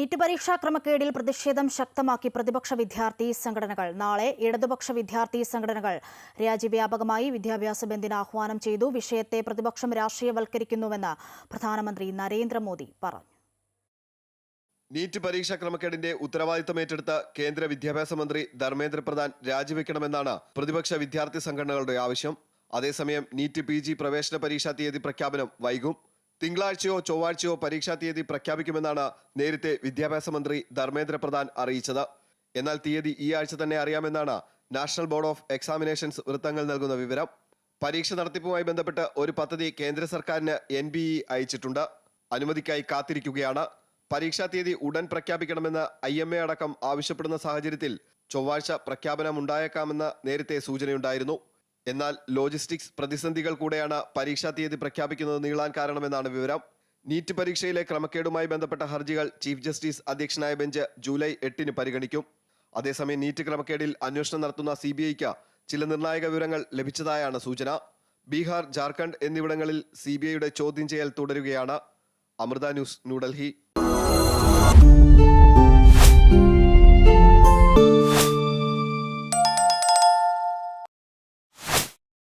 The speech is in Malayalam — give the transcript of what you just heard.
നീറ്റ് പരീക്ഷാ ക്രമക്കേടിൽ പ്രതിഷേധം ശക്തമാക്കി പ്രതിപക്ഷ വിദ്യാർത്ഥി സംഘടനകൾ. നാളെ ഇടതുപക്ഷ വിദ്യാർത്ഥി സംഘടനകൾ രാജ്യവ്യാപകമായി വിദ്യാഭ്യാസ ബന്ദിന് ആഹ്വാനം ചെയ്തു. വിഷയത്തെ പ്രതിപക്ഷം രാഷ്ട്രീയവൽക്കരിക്കുന്നുവെന്ന് പ്രധാനമന്ത്രി നരേന്ദ്രമോദി പറഞ്ഞു. നീറ്റ് പരീക്ഷാ ക്രമക്കേടിന്റെ ഉത്തരവാദിത്തം ഏറ്റെടുത്ത കേന്ദ്ര വിദ്യാഭ്യാസ മന്ത്രി ധർമ്മേന്ദ്ര പ്രധാൻ രാജിവെക്കണമെന്നാണ് പ്രതിപക്ഷ വിദ്യാർത്ഥി സംഘടനകളുടെ ആവശ്യം. അതേസമയം നീറ്റ് പി പ്രവേശന പരീക്ഷാ തീയതി പ്രഖ്യാപനം വൈകും. തിങ്കളാഴ്ചയോ ചൊവ്വാഴ്ചയോ പരീക്ഷാ തീയതി പ്രഖ്യാപിക്കുമെന്നാണ് നേരത്തെ വിദ്യാഭ്യാസ മന്ത്രി ധർമ്മേന്ദ്ര പ്രധാൻ അറിയിച്ചത്. എന്നാൽ തീയതി ഈ ആഴ്ച തന്നെ അറിയാമെന്നാണ് നാഷണൽ ബോർഡ് ഓഫ് എക്സാമിനേഷൻസ് വൃത്തങ്ങൾ നൽകുന്ന വിവരം. പരീക്ഷ നടത്തിപ്പുമായി ബന്ധപ്പെട്ട് ഒരു പദ്ധതി കേന്ദ്ര സർക്കാരിന് എൻ ബി ഇ അയച്ചിട്ടുണ്ട്. അനുമതിക്കായി കാത്തിരിക്കുകയാണ്. പരീക്ഷാ തീയതി ഉടൻ പ്രഖ്യാപിക്കണമെന്ന് ഐ എം എ അടക്കം ആവശ്യപ്പെടുന്ന സാഹചര്യത്തിൽ ചൊവ്വാഴ്ച പ്രഖ്യാപനം ഉണ്ടായേക്കാമെന്ന് നേരത്തെ സൂചനയുണ്ടായിരുന്നു. എന്നാൽ ലോജിസ്റ്റിക്സ് പ്രതിസന്ധികൾ കൂടെയാണ് പരീക്ഷാ തീയതി പ്രഖ്യാപിക്കുന്നത് നീളാൻ കാരണമെന്നാണ് വിവരം. നീറ്റ് പരീക്ഷയിലെ ക്രമക്കേടുമായി ബന്ധപ്പെട്ട ഹർജികൾ ചീഫ് ജസ്റ്റിസ് അധ്യക്ഷനായ ബെഞ്ച് ജൂലൈ എട്ടിന് പരിഗണിക്കും. അതേസമയം നീറ്റ് ക്രമക്കേടിൽ അന്വേഷണം നടത്തുന്ന സി ബി ഐക്ക് ചില നിർണായക വിവരങ്ങൾ ലഭിച്ചതായാണ് സൂചന. ബീഹാർ ജാർഖണ്ഡ് എന്നിവിടങ്ങളിൽ സി ബി ഐയുടെ ചോദ്യം ചെയ്യൽ തുടരുകയാണ്. അമൃത ന്യൂസ് ന്യൂഡൽഹി.